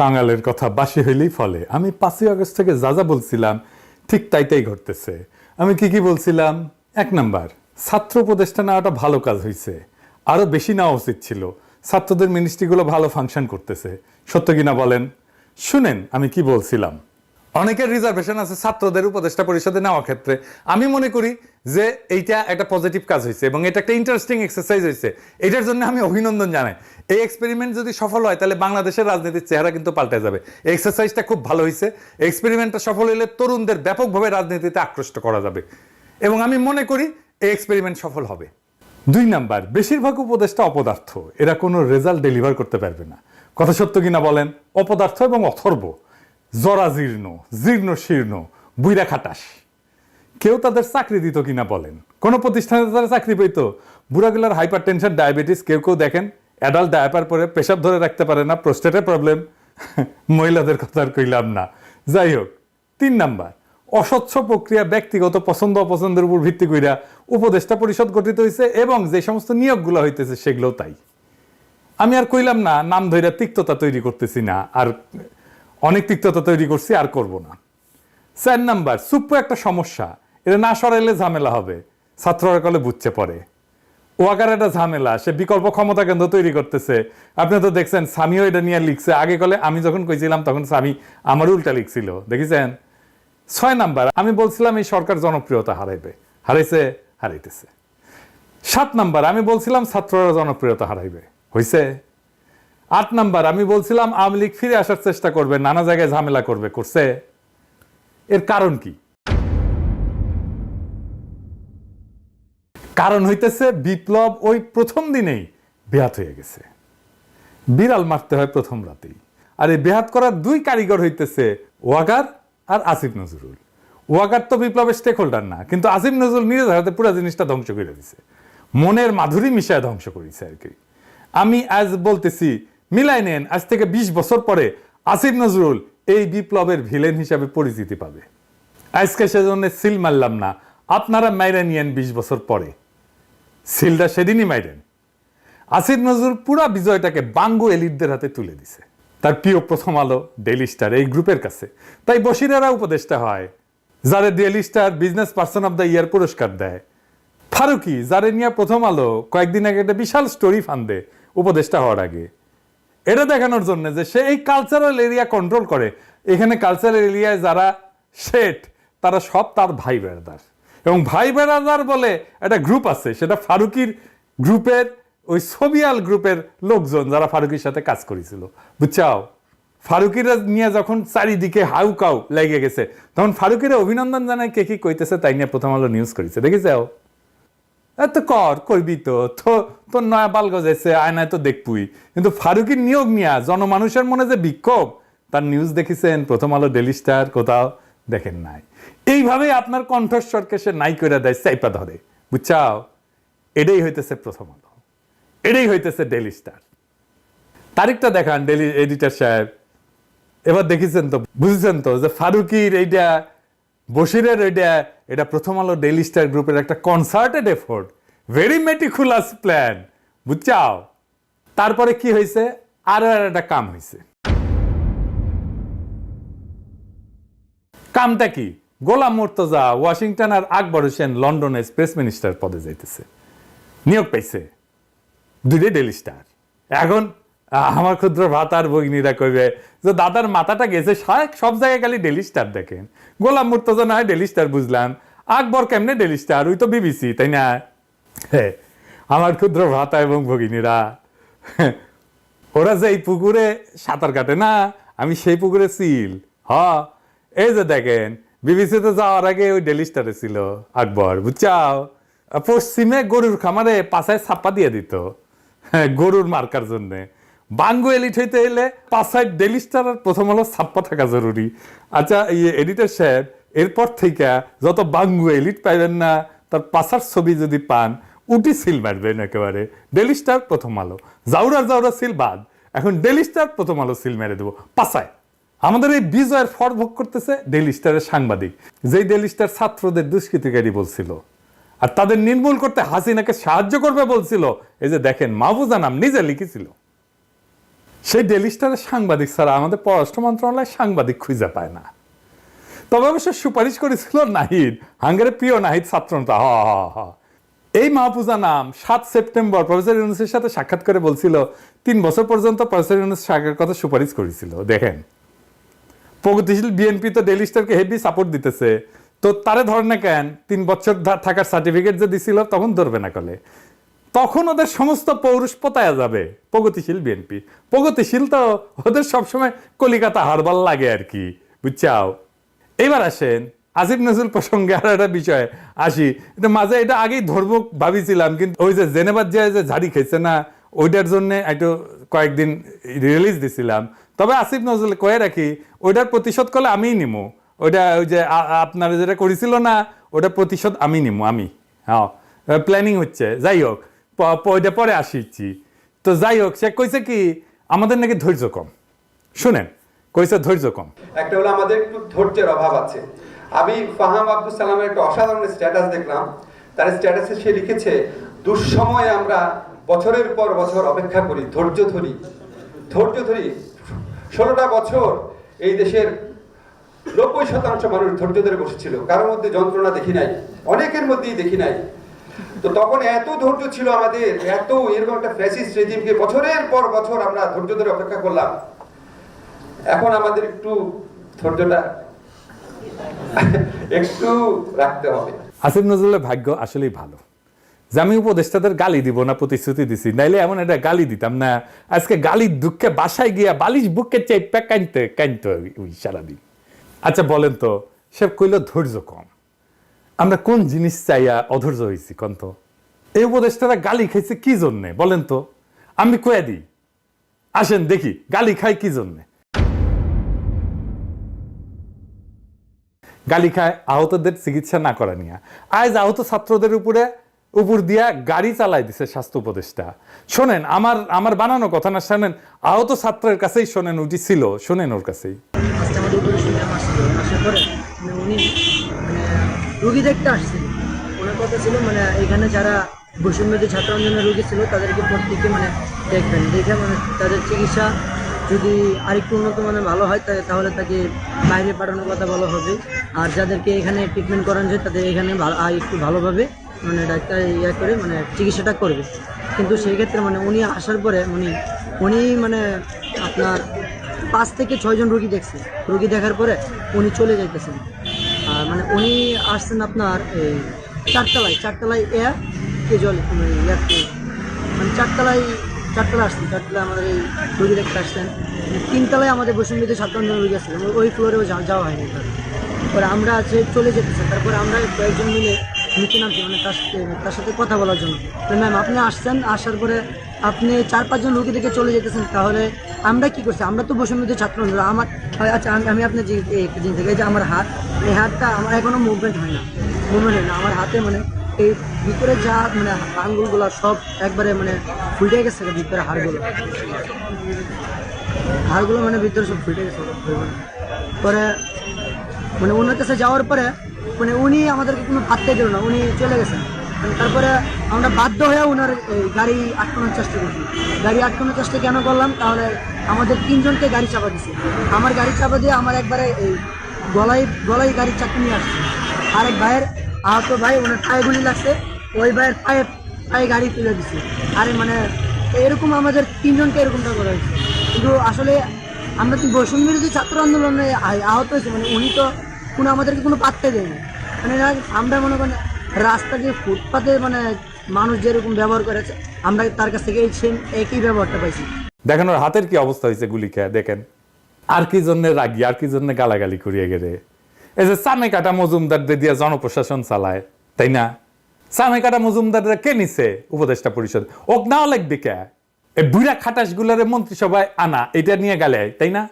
কাঙালের কথা বাসি হইলেই ফলে। আমি পাঁচই আগস্ট থেকে যা যা বলছিলাম, ঠিক তাই তাই ঘটতেছে। আমি কি কি বলছিলাম? এক নাম্বার, ছাত্র উপদেষ্টা নেওয়াটা ভালো কাজ হয়েছে আরও বেশি নেওয়া উচিত ছিল। ছাত্রদের মিনিস্ট্রিগুলো ভালো ফাংশন করতেছে। সত্য কিনা বলেন? শুনেন, আমি কি বলছিলাম। অনেকের রিজার্ভেশন আছে ছাত্রদের উপদেষ্টা পরিষদে নেওয়ার ক্ষেত্রে। আমি মনে করি যে এইটা একটা পজিটিভ কাজ হয়েছে এবং এটা একটা ইন্টারেস্টিং এক্সারসাইজ হয়েছে এটার জন্য আমি অভিনন্দন জানাই। এই এক্সপেরিমেন্ট যদি সফল হয়, তাহলে বাংলাদেশের রাজনীতির চেহারা কিন্তু পাল্টে যাবে। এক্সারসাইজটা খুব ভালো হয়েছে এক্সপেরিমেন্টটা সফল হলে তরুণদের ব্যাপকভাবে রাজনীতিতে আকৃষ্ট করা যাবে। এবং আমি মনে করি এই এক্সপেরিমেন্ট সফল হবে। দুই নাম্বার, বেশিরভাগ উপদেষ্টা অপদার্থ। এরা কোনো রেজাল্ট ডেলিভার করতে পারবে না। কথা সত্য কিনা বলেন? অপদার্থ এবং অথর্ব। জরাজীর্ণ জীর্ণ শীর্ণ, বুইরা খাটাস। কেউ তাদের চাকরি দিত কিনা বলেন। কোন প্রতিষ্ঠানে তারা চাকরি পেত। বুড়াগুলার হাইপার টেনশন ডায়াবেটিস, কেউ কেউ দেখেন, অ্যাডাল্ট ডায়াপার পরে পেশাব ধরে রাখতে পারে না প্রোস্টেটের প্রবলেম। মহিলাদের কথা আর কইলাম না। যাই হোক, তিন নাম্বার, অস্বচ্ছ প্রক্রিয়া ব্যক্তিগত পছন্দ অপছন্দের উপর ভিত্তি কইরা উপদেষ্টা পরিষদ গঠিত হয়েছে এবং যে সমস্ত নিয়োগগুলো হইতেছে সেগুলোও তাই। আমি আর কইলাম না, নাম ধইরা তিক্ততা তৈরি করতেছি না, আর অনেক তিক্ততা তৈরি করছি, আর করব না। চার নাম্বার সুপ্র একটা সমস্যা। এটা না সরাইলে ঝামেলা হবে। ছাত্ররা কলে বুঝছে পড়ে ওয়াকার একটা ঝামেলা, সে বিকল্প ক্ষমতা কেন্দ্র তৈরি করতেছে। আপনি তো দেখছেন, স্বামীও এটা নিয়ে লিখছে। আগে কলে আমি যখন কইছিলাম, তখন স্বামী আমার উল্টা লিখছিল। দেখেছেন? ছয় নাম্বার, আমি বলছিলাম এই সরকার জনপ্রিয়তা হারাইবে। হারাইছে, হারাইতেছে। সাত নাম্বার, আমি বলছিলাম ছাত্ররা জনপ্রিয়তা হারাইবে। হইছে? আট নাম্বার, আমি বলছিলাম আওয়ামী লীগ ফিরে আসার চেষ্টা করবে, নানা জায়গায় ঝামেলা করবে, করছে। এর কারণ কি? কারণ হইতেছে বিপ্লব ওই প্রথম দিনেই বেহাত হয়ে গেছে। বিড়াল মারতে হয় প্রথম রাতেই। আর এই বেহাত করার দুই কারিগর হইতেছে ওয়াগার আর আসিফ নজরুল। ওয়াগার তো বিপ্লবের স্টেক হোল্ডার না, কিন্তু আসিফ নজরুল নিজের হাতে পুরো জিনিসটা ধ্বংস করে দিছে। মনের মাধুরী মিশায় ধ্বংস করেছে আর কি। আমি আজ বলতেছি মিলাই নেন, আজ থেকে ২০ বছর পরে আসিফ নজরুল এই বিপ্লবের ভিলেন হিসাবে পরিচিতি পাবে। আজকে সেজন্য সিল মারলাম না, আপনারা মাইরা নিয়েন বিশ বছর পরে। সিলটা সেদিনই মাইরেন। আসিফ নজরুল পুরা বিজয়টাকে বাঙ্গু এলিটদের হাতে তুলে দিছে। তার প্রিয় প্রথম আলো ডেইলি স্টার এই গ্রুপের কাছে। তাই বসিরেরা উপদেষ্টা হয়, যারে Daily Star business person of the year পুরস্কার দেয়। ফারুকি, যারে নিয়ে প্রথম আলো কয়েকদিন আগে একটা বিশাল স্টোরি ফান্দে উপদেষ্টা হওয়ার আগে। এটা দেখানোর জন্য যে সে এই কালচারাল এরিয়া কন্ট্রোল করে। এখানে কালচারাল এরিয়ায় যারা শেঠ, তারা সব তার ভাই বেড়াদার। এবং ভাই বেড়াদার বলে একটা গ্রুপ আছে, সেটা ফারুকির গ্রুপের, ওই সোবিয়াল গ্রুপের লোকজন যারা ফারুকির সাথে কাজ করেছিল। বুঝছাও? ফারুকিরা নিয়ে যখন চারিদিকে হাউ কাউ লেগে গেছে, তখন ফারুকিরা অভিনন্দন জানায়, কে কি কইতেছে তাই নিয়ে প্রথম আলো নিউজ করেছে। দেখেছাও এত কর করবি তো। তো তোর নয়া আয়নায় তো কিন্তু নিয়োগ নিয়া জনমানুষের মনে যে বিক্ষোভ, তার নিউজ দেখেছেন, প্রথম আলো ডেলি স্টার কোথাও দেখেন নাই। এইভাবে আপনার কণ্ঠস্বরকে সে নাই করে দেয় ধরে। বুঝছাও? এটাই হইতেছে প্রথম আলো। এটাই হইতেছে ডেলি স্টার তারিখটা দেখান ডেলি এডিটর সাহেব। এবার দেখেছেন তো, বুঝেছেন তো, যে ফারুকির এইটা বসিরের এইটা এটা প্রথম আলো ডেইলি স্টার গ্রুপের একটা concerted effort very meticulous plan বুঝছাও? তারপরে কি হয়েছে? আরও আর একটা কাম হয়েছে। কামটা কি? গোলাম মুর্তজা ওয়াশিংটন আর আকবর হোসেন লন্ডনে স্পেস মিনিস্টার পদে যাইতেছে। নিয়োগ পাইছে। দুইটা ডেলি স্টার এখন আমার ক্ষুদ্র ভাতার ভগিনীরা কইবে যে দাদার মাথাটা গেছে সব জায়গায় খালি ডেলি স্টার দেখেন। গোলাম মুর্তজা না ডেলি স্টার বুঝলাম। আকবর কেমনে ডেলি স্টার? ওই তো বিবিসি তাই না? আমার ক্ষুদ্র ভাতা এবং ভগিনীরা। ওরা যে এই পুকুরে সাঁতার কাটে না আমি সেই পুকুরে সিল। হ এই যে দেখেন বিবিসিতে যাওয়ার আগে ওই ডেলি স্টারে ছিল আকবর বুঝছাও? পশ্চিমে গরুর খামারে পাশায় ছাপ্পা দিয়ে দিত হ্যাঁ, গরুর মার্কার জন্য। বাঙ্গু এলিট হইতে এলে পাশায় ডেলি স্টার আর প্রথম হলো ছাপ্পা থাকা জরুরি। আচ্ছা এই এডিটর সাহেব, এরপর থেকে যত বাঙ্গু এলিট পাইবেন না, তার পাশার ছবি যদি পান, উটি সিল মারবেন একেবারে। ডেলি স্টার প্রথম আলো। জাউরা জাউরা সিল বাদ। এখন ডেলি স্টার প্রথম আলো সিল মেরে দেবো। পাশায় আমাদের এই বিজয়ের ফর ভোগ করতেছে ডেলি স্টারের সাংবাদিক। যেই ডেলি স্টার ছাত্রদের দুষ্কৃতিকারী বলছিল। আর তাদের নির্মূল করতে হাসিনাকে সাহায্য করবে বলছিল। এই যে দেখেন, মাহবুজা নাম নিজে লিখেছিল। সেই ডেলি স্টারের সাংবাদিক ছাড়া আমাদের পররাষ্ট্র মন্ত্রণালয় সাংবাদিক খুঁজে পায় না। তবে অবশ্য সুপারিশ করেছিল নাহিদ, হাঙ্গারের প্রিয় নাহিদ ছাত্রনেতা। হ হ হ। এই মাহফুজা নাম সাত সেপ্টেম্বর প্রফেসর ইউনুসের সাথে সাক্ষাৎ করে বলছিল, তিন বছর পর্যন্ত প্রফেসর ইউনুস সাগরের কথা সুপারিশ করেছিল। দেখেন, প্রগতিশীল বিএনপি তো ডেলি স্টারকে হেভি সাপোর্ট দিতেছে। তো তারে ধরে না কেন, তিন বছর থাকার সার্টিফিকেট যে দিছিল, তখন ধরবে না কলে। তখন ওদের সমস্ত পৌরুষ পতায়া যাবে, প্রগতিশীল বিএনপি। প্রগতিশীল তো ওদের সবসময় কলিকাতা হারবাল লাগে আর কি, বুঝছাও? এবার আসেন আসিফ নজরুল প্রসঙ্গে আর একটা বিষয় আসি। মাঝে এটা আগেই ধর্ম ভাবিছিলাম, কিন্তু ওই যে জেনেবাদ যে যে ঝাড়ি খেয়েছে না, ওইটার জন্য একটু কয়েকদিন রিলিজ দিছিলাম। তবে আসিফ নজরুল কয়ে রাখি, ওইটার প্রতিশোধ করলে আমিই নিমু। ওইটা ওই যে আপনারা যেটা করেছিল না ওটা প্রতিশোধ আমি নিমু, আমি। হ্যাঁ প্ল্যানিং হচ্ছে। যাই হোক ওইটা পরে আসিছি তো যাই হোক, সে কইছে কি, আমাদের নাকি ধৈর্য কম। শুনেন, কইছে ধৈর্য কম। একটা হলো আমাদের একটু ধৈর্যের অভাব আছে। আমি ফাহাম আব্দুল সালামের একটা অসাধারণ স্ট্যাটাস দেখলাম। তার স্ট্যাটাসে সে লিখেছে, দুঃসময়ে আমরা বছরের পর বছর অপেক্ষা করি, ধৈর্য ধরি। ধৈর্য ধরি, ষোলোটা বছর এই দেশের নব্বই শতাংশ মানুষ ধৈর্য ধরে বসেছিল। কারোর মধ্যে যন্ত্রণা দেখি নাই, অনেকের মধ্যেই দেখি নাই। তো তখন এত ধৈর্য ছিল আমাদের, এত এরকম একটা ফ্যাসিস্ট রেজিমকে বছরের পর বছর আমরা ধৈর্য ধরে অপেক্ষা করলাম। এখন আমাদের একটু ধৈর্যটা একটু রাখতে হবে। আসিফ নজরুলের ভাগ্য আসলেই ভালো। যে আমি উপদেষ্টাদের গালি দিব না, প্রতিশ্রুতি দিছি, নাইলে এমন একটা গালি দিতাম না। আজকে গালির দুঃখে বাসায় গিয়া বালিশ বুকে চেপে কানতে কানতে ওই সারাদিন। আচ্ছা বলেন তো, সে কইল ধৈর্য কম। আমরা কোন জিনিস চাইয়া অধৈর্য হয়েছি কন্ত এই উপদেষ্টারা গালি খাইছে কি জন্যে? বলেন তো। আমি কয়ে দিই? আসেন দেখি, গালি খাই কি জন্যে? গালি খায় আহতদের চিকিৎসা না করা নিয়ে। আজ আহত ছাত্রদের উপরে উপর দিয়া গাড়ি চালাই দিছে স্বাস্থ্য উপদেষ্টা। শোনেন, আমার আমার বানানো কথা না, শোনেন, আহত ছাত্রের কাছেই শোনেন উঠি ছিল, শোনেন ওর কাছেই। রুগী দেখতে আসছিল ওনার কথা ছিল মানে এখানে যারা বৈষম্যদী ছাত্র আন্দোলনের রুগী ছিল, তাদেরকে প্রত্যেকে মানে দেখবেন। দেখে মানে তাদের চিকিৎসা যদি আরেকটু উন্নত মানের ভালো হয় তাহলে তাকে বাইরে পাঠানোর কথা বলা হবে। আর যাদেরকে এখানে ট্রিটমেন্ট করানো যায় তাদের এখানে একটু ভালোভাবে মানে ডাক্তার ইয়ে করে মানে চিকিৎসাটা করবে। কিন্তু সেই ক্ষেত্রে মানে উনি আসার পরে উনি উনি মানে আপনার পাঁচ থেকে ছয়জন রুগী দেখছে। রুগী দেখার পরে উনি চলে যাইতেছেন। মানে উনি আসছেন আপনার এই চারতলায় চারতলায় এ কে জল মানে মানে চারতলায় চারতলা আসছেন, চারতলায় আমাদের এই রোগী দেখতে আসছেন। তিনতলায় আমাদের বসুন্ধীতে সাতান্ন রোগী আসছিলেন ওই ফ্লোরেও যাওয়া হয়নি তারপরে আমরা আছে, চলে যেতেছে তারপরে আমরা কয়েকজন মিলে নিচে নামছি মানে তার সাথে তার সাথে কথা বলার জন্য। তো ম্যাম আপনি আসছেন, আসার পরে আপনি চার পাঁচজন রুগী থেকে চলে যেতেছেন, তাহলে আমরা কি করছি? আমরা তো বসুন্ধীতে ছাত্র আমার আচ্ছা আমি আপনার যে জিনিস থেকে যে আমার হাত, এই হাতটা আমার এখনও মুভমেন্ট হয় না মুভমেন্ট হয় না। আমার হাতে মানে এই ভিতরে যা মানে আঙ্গুলগুলো সব একবারে মানে ফুটে গেছে ভিতরে হাড়গুলো। হাড়গুলো মানে ভিতরে সব ফুটে গেছে। পরে মানে ওনার কাছে যাওয়ার পরে মানে উনি আমাদেরকে কোনো ভাবতে দিল না, উনি চলে গেছেন। মানে তারপরে আমরা বাধ্য হয়ে ওনার গাড়ি আটকানোর চেষ্টা করছি গাড়ি আটকানোর চেষ্টা কেন করলাম? তাহলে আমাদের তিনজনকে গাড়ি চাপা দিছে। আমার গাড়ি চাপা দিয়ে আমার একবারে এই গলায় গলায় গাড়ির চাকরি নিয়ে আসছে। আরেক ভাইয়ের আহত ভাই, ওনার পায়ে গুলি লাগছে, ওই ভাইয়ের পায়ে পায়ে গাড়ি তুলে দিছে। আরে মানে এরকম আমাদের তিনজনকে এরকমটা করা হয়েছে। কিন্তু আসলে আমরা তো বৈষম্য বিরোধী ছাত্র আন্দোলনে আহ- আহত হয়েছে? মানে উনি তো কোনো আমাদেরকে কোনো পাত্তে দেয়নি। মানে আমরা মনে করেন রাস্তা যে ফুটপাতে মানে মানুষ যেরকম ব্যবহার করেছে, আমরা তার কাছ থেকে এই সেম একই ব্যবহারটা পাইছি। দেখেন ওর হাতের কি অবস্থা হয়েছে গুলি খেয়ে, দেখেন। আর কি জন্য রাগি, আর কি জন্য গালাগালি করিয়ে গেলে। এই যে সামে কাটা মজুমদারদের দিয়ে জনপ্রশাসন চালায়, তাই না? সামে কাটা মজুমদাররা কে নিছে উপদেষ্টা পরিষদ? ওক নাও লাগবে কে? এই বুড়া খাটাস গুলারে মন্ত্রিসভায় আনা এটা নিয়ে গেলে, তাই না?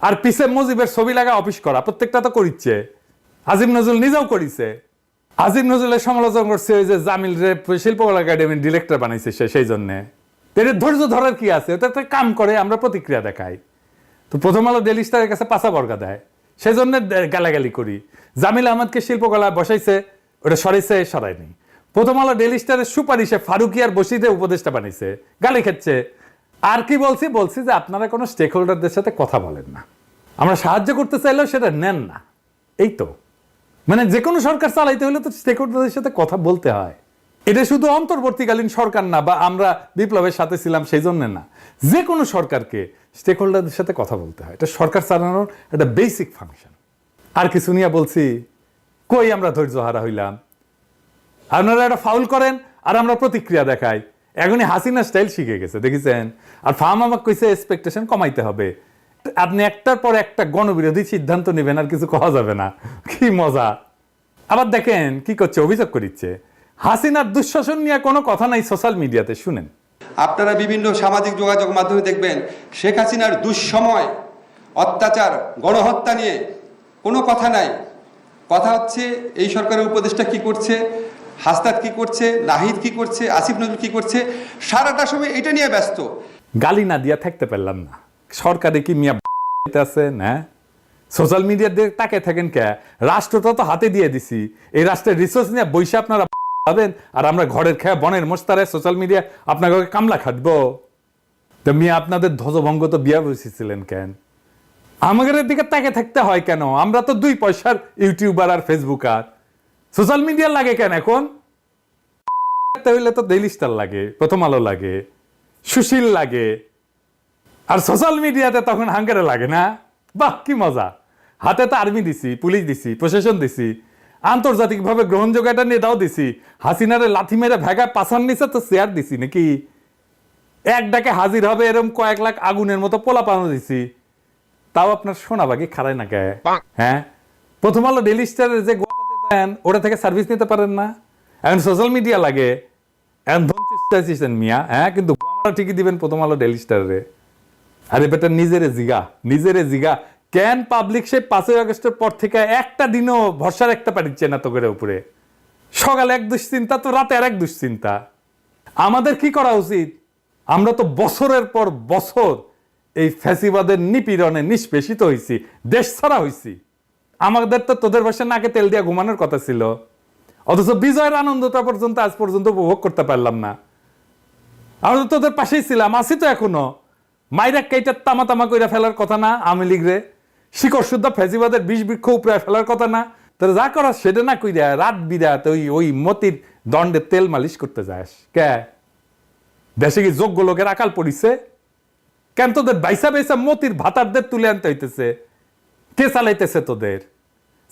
আর পিছে মুজিবের ছবি লাগা অফিস করা, প্রত্যেকটা তো করিচ্ছে। আজিম নজরুল নিজেও করিছে। আজিম নজরুলের সমালোচনা করছে ওই যে জামিল রে শিল্পকলা একাডেমির ডিরেক্টর বানাইছে সে, সেই জন্যে। এদের ধৈর্য ধরার কি আছে? ওটা একটা কাম করে, আমরা প্রতিক্রিয়া দেখাই। তো প্রথম আলো ডেলি স্টারের কাছে পাশা বর্গা দেয়। সেজন্য দে- গালাগালি করি। জামিল আহমদকে শিল্পকলা বসাইছে, ওটা সরাইছে, সরায়নি। প্রথম আলো ডেলি স্টারের সুপারিশে ফারুকিয়ার বসিতে উপদেষ্টা বানাইছে, গালি খাচ্ছে। আর কি বলছি? বলছি যে আপনারা কোনো স্টেক হোল্ডারদের সাথে কথা বলেন না। আমরা সাহায্য করতে চাইলেও সেটা নেন না। এই তো। মানে যে কোনো সরকার চালাইতে হলে তো স্টেক হোল্ডারদের সাথে কথা বলতে হয়। এটা শুধু অন্তর্বর্তীকালীন সরকার না, বা আমরা বিপ্লবের সাথে ছিলাম সেই জন্য না। যে কোনো সরকারকে স্টেক হোল্ডারদের সাথে কথা বলতে হয়। এটা সরকার চালানোর একটা বেসিক ফাংশন আর কিছু নিয়ে বলছি, কই আমরা ধৈর্য হারা হইলাম? আপনারা একটা ফাউল করেন, আর আমরা প্রতিক্রিয়া দেখাই। এখনই হাসিনা স্টাইল শিখে গেছে, দেখেছেন? আর ফার্ম আমাকে কইছে এক্সপেকটেশন কমাইতে হবে। আপনি একটার পর একটা গণবিরোধী সিদ্ধান্ত নেবেন আর কিছু কওয়া যাবে না। কি মজা। আবার দেখেন কি করছে অভিযোগ করিচ্ছে হাসিনার দুঃশাসন নিয়ে কোনো কথা নাই সোশ্যাল মিডিয়াতে শুনেন। আপনারা বিভিন্ন সামাজিক যোগাযোগ মাধ্যমে দেখবেন শেখ হাসিনার দুঃসময় অত্যাচার গণহত্যা নিয়ে কোনো কথা নাই। কথা হচ্ছে এই সরকারের উপদেষ্টা কি করছে হাসনাত কি করছে নাহিদ কি করছে আসিফ নজরুল কি করছে সারাটা সময় এটা নিয়ে ব্যস্ত। গালি না দিয়া থাকতে পারলাম না। সরকারে কি মিয়া আছে? না। সোশ্যাল মিডিয়ার দিকে তাকে থাকেন কে? রাষ্ট্রটা তো হাতে দিয়ে দিছি। এই রাষ্ট্রের রিসোর্স নিয়ে বৈশা আপনারা পাবেন, আর আমরা ঘরের খেয়ে, বনের মোস্তারে সোশ্যাল মিডিয়া আপনাকে কামলা খাটবো। তো মিয়া, আপনাদের ধ্বজভঙ্গ তো বিয়া বসেছিলেন কেন? আমাদের দিকে তাকে থাকতে হয় কেন? আমরা তো দুই পয়সার ইউটিউবার আর ফেসবুকার। সোশ্যাল মিডিয়া লাগে কেন এখন? হইলে তো ডেইলি স্টার লাগে, প্রথম আলো লাগে, সুশীল লাগে। আর সোশ্যাল মিডিয়াতে তখন হাঙ্গারে লাগে না? বাহ কি মজা। হাতে তো আর্মি দিছি পুলিশ দিছি প্রশাসন দিছি আন্তর্জাতিকভাবে গ্রহণযোগ্য একটা নেতাও দিছি হাসিনারে লাথি মেরে ভেগা পাশার নিচে তো শেয়ার দিছি নাকি? এক ডাকে হাজির হবে এরকম কয়েক লাখ আগুনের মতো পোলা পানো দিছি। তাও আপনার সোনা বাকি খারায় না কে? হ্যাঁ? প্রথম আলো ডেলি স্টারের যে গোয়াপাতে দেন ওটা থেকে সার্ভিস নিতে পারেন না? এখন সোশ্যাল মিডিয়া লাগে। এখন মিয়া হ্যাঁ? কিন্তু ঠিকই দিবেন প্রথম আলো ডেলি স্টারে আরে বেটা, নিজেরে জিগা নিজেরে জিগা। কেন পাবলিক সে পাঁচই আগস্টের পর থেকে একটা দিনও ভরসা রাখতে পারিচ্ছে না তো করে উপরে? সকালে এক দুশ্চিন্তা, তো রাতে আর এক দুশ্চিন্তা। আমাদের কি করা উচিত? আমরা তো বছরের পর বছর এই ফ্যাসিবাদের নিপীড়নে নিষ্পেষিত হয়েছি দেশ ছাড়া হয়েছি আমাদের তো তোদের বসে নাকে তেল দিয়া ঘুমানোর কথা ছিল। অথচ বিজয়ের আনন্দটা পর্যন্ত আজ পর্যন্ত উপভোগ করতে পারলাম না। আমরা তো তোদের পাশেই ছিলাম, আছি তো এখনও। মাইরা কেইটা তামা তামা কইরা ফেলার কথা না আওয়ামী লীগ রে। শিকড় শুদ্ধ ফেজিবাদের বিষ বৃক্ষ উপরে ফেলার কথা না। তোর যা করা সেটা না কইরা, রাত বিরাত ওই ওই মতির দণ্ডে তেল মালিশ করতে যাস। কে? দেশে কি যোগ্য লোকের আকাল পড়িছে? কেন তোদের বাইসা বাইসা মতির ভাতারদের তুলে আনতে হইতেছে? কে চালাইতেছে তোদের?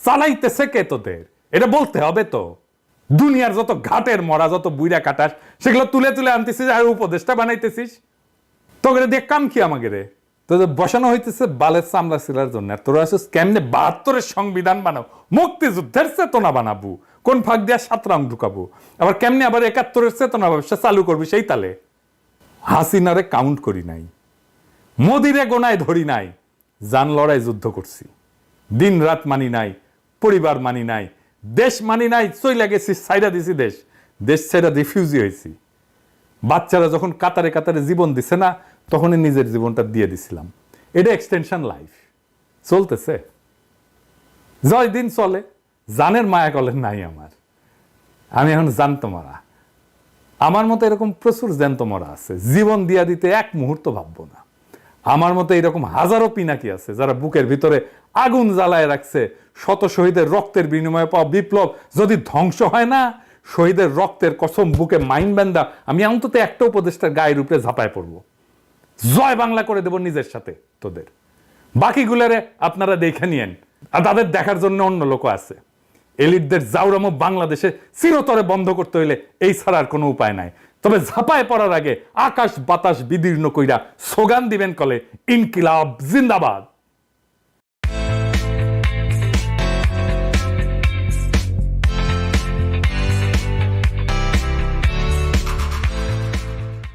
চালাইতেছে কে তোদের? এটা বলতে হবে তো। দুনিয়ার যত ঘাটের মরা, যত বুইরা কাটাস, সেগুলো তুলে তুলে আনতেছিস আর উপদেশটা বানাইতেছিস। তোকে দিয়ে কাম কি আমাকে রে তোদের বসানো হইতেছে বালের চামড়া সিলার জন্য। আর তোরা আসিস কেমনে বাহাত্তরের সংবিধান বানাও? মুক্তিযুদ্ধের চেতনা বানাবো। কোন ফাঁক দিয়া সাত রং ঢুকাবো। আবার কেমনে আবার একাত্তরের চেতনা ব্যবসা চালু করবি সেই তালে? হাসিনারে কাউন্ট করি নাই। মোদিরে গোনায় ধরি নাই। জান লড়াই যুদ্ধ করছি। দিন রাত মানি নাই, পরিবার মানি নাই, দেশ মানি নাই, চইলা গেছি সাইডা দিছি দেশ। দেশ সাইডা রিফিউজি হয়েছি বাচ্চারা যখন কাতারে কাতারে জীবন দিছে না তখনই নিজের জীবনটা দিয়ে দিছিলাম। এটা এক্সটেনশন লাইফ চলতেছে। জয় দিন চলে, জানের মায়া কলের নাই আমার। আমি এখন জানতো মারা। আমার মতো এরকম প্রচুর জ্যান্ত মরা আছে। জীবন দিয়া দিতে এক মুহূর্ত ভাববো না। আমার মতো এরকম হাজারো পিনাকি আছে, যারা বুকের ভিতরে আগুন জ্বালায় রাখছে। শত শহীদের রক্তের বিনিময়ে পাওয়া বিপ্লব যদি ধ্বংস হয় না, শহীদের রক্তের কসম বুকে মাইন ব্যান্দা আমি অন্তত একটা উপদেষ্টার গায়ের উপরে ঝাঁপায় পড়ব। জয় বাংলা করে দেব নিজের সাথে তোদের। বাকিগুলোরে আপনারা দেখে নিয়েন। আর তাদের দেখার জন্য অন্য লোক আছে। এলিটদের জাউরামো বাংলাদেশে চিরতরে বন্ধ করতে হইলে এই ছাড়ার কোনো উপায় নাই। তবে ঝাঁপায় পড়ার আগে আকাশ বাতাস বিদীর্ণ কইরা স্লোগান দিবেন কলে, ইনকিলাব জিন্দাবাদ।